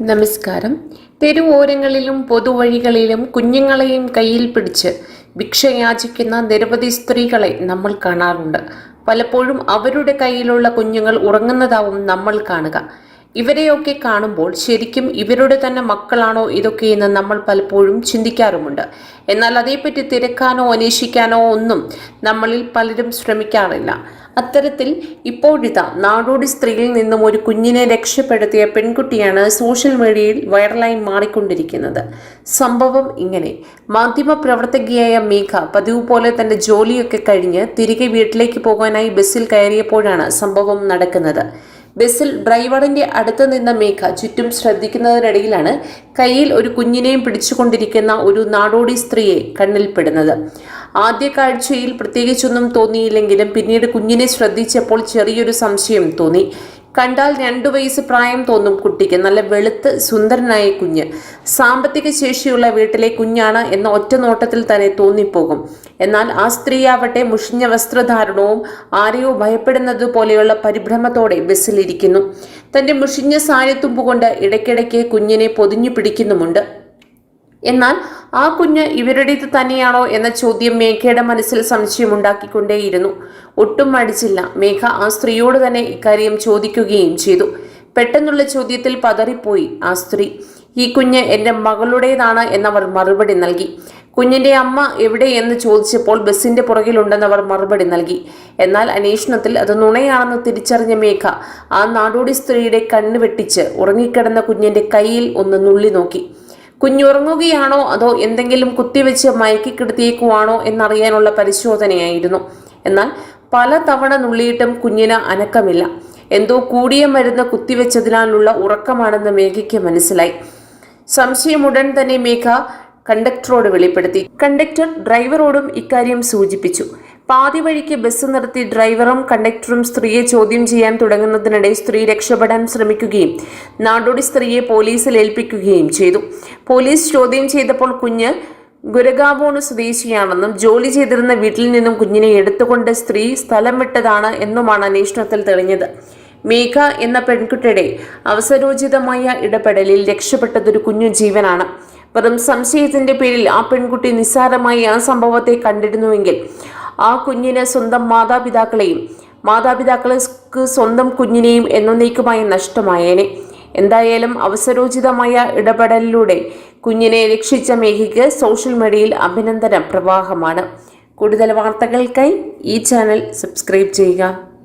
നമസ്കാരം. തെരുവോരങ്ങളിലും പൊതുവഴികളിലും കുഞ്ഞുങ്ങളെയും കയ്യിൽ പിടിച്ച് ഭിക്ഷയാചിക്കുന്ന നിരവധി സ്ത്രീകളെ നമ്മൾ കാണാറുണ്ട്. പലപ്പോഴും അവരുടെ കയ്യിലുള്ള കുഞ്ഞുങ്ങൾ ഉറങ്ങുന്നതാവും നമ്മൾ കാണുക. ഇവരെയൊക്കെ കാണുമ്പോൾ ശരിക്കും ഇവരുടെ തന്നെ മക്കളാണോ ഇതൊക്കെയെന്ന് നമ്മൾ പലപ്പോഴും ചിന്തിക്കാറുമുണ്ട്. എന്നാൽ അതേപ്പറ്റി തിരക്കാനോ അന്വേഷിക്കാനോ ഒന്നും നമ്മളിൽ പലരും ശ്രമിക്കാറില്ല. അത്തരത്തിൽ ഇപ്പോഴിതാ നാടോടി സ്ത്രീയിൽ നിന്നും ഒരു കുഞ്ഞിനെ രക്ഷപ്പെടുത്തിയ പെൺകുട്ടിയാണ് സോഷ്യൽ മീഡിയയിൽ വൈറലായി മാറിക്കൊണ്ടിരിക്കുന്നത്. സംഭവം ഇങ്ങനെ. മാധ്യമ പ്രവർത്തകയായ മേഘ പതിവ് പോലെ തന്റെ ജോലിയൊക്കെ കഴിഞ്ഞ് തിരികെ വീട്ടിലേക്ക് പോകാനായി ബസ്സിൽ കയറിയപ്പോഴാണ് സംഭവം നടക്കുന്നത്. ബസ്സിൽ ഡ്രൈവറിന്റെ അടുത്ത് നിന്ന മേഘ ചുറ്റും ശ്രദ്ധിക്കുന്നതിനിടയിലാണ് കയ്യിൽ ഒരു കുഞ്ഞിനെയും പിടിച്ചുകൊണ്ടിരിക്കുന്ന ഒരു നാടോടി സ്ത്രീയെ കണ്ണിൽപ്പെടുന്നത്. ആദ്യ കാഴ്ചയിൽ പ്രത്യേകിച്ചൊന്നും തോന്നിയില്ലെങ്കിലും പിന്നീട് കുഞ്ഞിനെ ശ്രദ്ധിച്ചപ്പോൾ ചെറിയൊരു സംശയം തോന്നി. കണ്ടാൽ രണ്ടു വയസ്സ് പ്രായം തോന്നും കുട്ടിക്ക്. നല്ല വെളുത്ത് സുന്ദരനായ കുഞ്ഞ്. സാമ്പത്തിക ശേഷിയുള്ള വീട്ടിലെ കുഞ്ഞാണ് എന്ന ഒറ്റ നോട്ടത്തിൽ തന്നെ തോന്നിപ്പോകും. എന്നാൽ ആ സ്ത്രീയാവട്ടെ മുഷിഞ്ഞ വസ്ത്രധാരണവും ആരെയോ ഭയപ്പെടുന്നത് പോലെയുള്ള പരിഭ്രമത്തോടെ ബസ്സിലിരിക്കുന്നു. തന്റെ മുഷിഞ്ഞ സാരിത്തുമ്പുകൊണ്ട് ഇടയ്ക്കിടയ്ക്ക് കുഞ്ഞിനെ പൊതിഞ്ഞു പിടിക്കുന്നുമുണ്ട്. എന്നാൽ ആ കുഞ്ഞ് ഇവരുടേത് തന്നെയാണോ എന്ന ചോദ്യം മേഘയുടെ മനസ്സിൽ സംശയമുണ്ടാക്കിക്കൊണ്ടേയിരുന്നു ഒട്ടും മടിച്ചില്ല. മേഘ ആ സ്ത്രീയോട് തന്നെ ഇക്കാര്യം ചോദിക്കുകയും ചെയ്തു. പെട്ടെന്നുള്ള ചോദ്യത്തിൽ പതറിപ്പോയി ആ സ്ത്രീ. ഈ കുഞ്ഞ് എന്റെ മകളുടേതാണ് എന്നവർ മറുപടി നൽകി. കുഞ്ഞിന്റെ അമ്മ എവിടെ എന്ന് ചോദിച്ചപ്പോൾ ബസ്സിന്റെ പുറകിലുണ്ടെന്നവർ മറുപടി നൽകി. എന്നാൽ അന്വേഷണത്തിൽ അത് നുണയാണെന്ന് തിരിച്ചറിഞ്ഞ മേഘ ആ നാടോടി സ്ത്രീയുടെ കണ്ണ് വെട്ടിച്ച് ഉറങ്ങിക്കിടന്ന കുഞ്ഞിന്റെ കയ്യിൽ ഒന്ന് നുള്ളി നോക്കി. കുഞ്ഞുറങ്ങുകയാണോ അതോ എന്തെങ്കിലും കുത്തിവെച്ച് മയക്കിക്കിടത്തിയേക്കുവാണോ എന്നറിയാനുള്ള പരിശോധനയായിരുന്നു. എന്നാൽ പല തവണ നുള്ളിയിട്ടും കുഞ്ഞിന് അനക്കമില്ല. എന്തോ കൂടിയ മരുന്ന് കുത്തിവെച്ചതിനാലുള്ള ഉറക്കമാണെന്ന് മേഘയ്ക്ക് മനസ്സിലായി. സംശയമുടൻ തന്നെ മേഘ കണ്ടക്ടറോട് വെളിപ്പെടുത്തി. കണ്ടക്ടർ ഡ്രൈവറോടും ഇക്കാര്യം സൂചിപ്പിച്ചു. പാതി വഴിക്ക് ബസ് നിർത്തി ഡ്രൈവറും കണ്ടക്ടറും സ്ത്രീയെ ചോദ്യം ചെയ്യാൻ തുടങ്ങുന്നതിനിടെ സ്ത്രീ രക്ഷപ്പെടാൻ ശ്രമിക്കുകയും നാടോടി സ്ത്രീയെ പോലീസിൽ ഏൽപ്പിക്കുകയും ചെയ്തു. പോലീസ് ചോദ്യം ചെയ്തപ്പോൾ കുഞ്ഞ് ഗുരഗാവോണ് സ്വദേശിയാണെന്നും ജോലി ചെയ്തിരുന്ന വീട്ടിൽ നിന്നും കുഞ്ഞിനെ എടുത്തുകൊണ്ട് സ്ത്രീ സ്ഥലം വിട്ടതാണ് എന്നുമാണ് അന്വേഷണത്തിൽ തെളിഞ്ഞത്. മേഘ എന്ന പെൺകുട്ടിയുടെ അവസരോചിതമായ ഇടപെടലിൽ രക്ഷപ്പെട്ടതൊരു കുഞ്ഞു ജീവനാണ്. വെറും സംശയത്തിന്റെ പേരിൽ ആ പെൺകുട്ടി നിസ്സാരമായി ആ സംഭവത്തെ കണ്ടിരുന്നുവെങ്കിൽ ആ കുഞ്ഞിന് സ്വന്തം മാതാപിതാക്കളെയും മാതാപിതാക്കൾക്ക് സ്വന്തം കുഞ്ഞിനെയും എന്നേക്കുമായി നഷ്ടമായേനെ. എന്തായാലും അവസരോചിതമായ ഇടപെടലിലൂടെ കുഞ്ഞിനെ രക്ഷിച്ച മേഘയ്ക്ക് സോഷ്യൽ മീഡിയയിൽ അഭിനന്ദന പ്രവാഹമാണ്. കൂടുതൽ വാർത്തകൾക്കായി ഈ ചാനൽ സബ്സ്ക്രൈബ് ചെയ്യുക.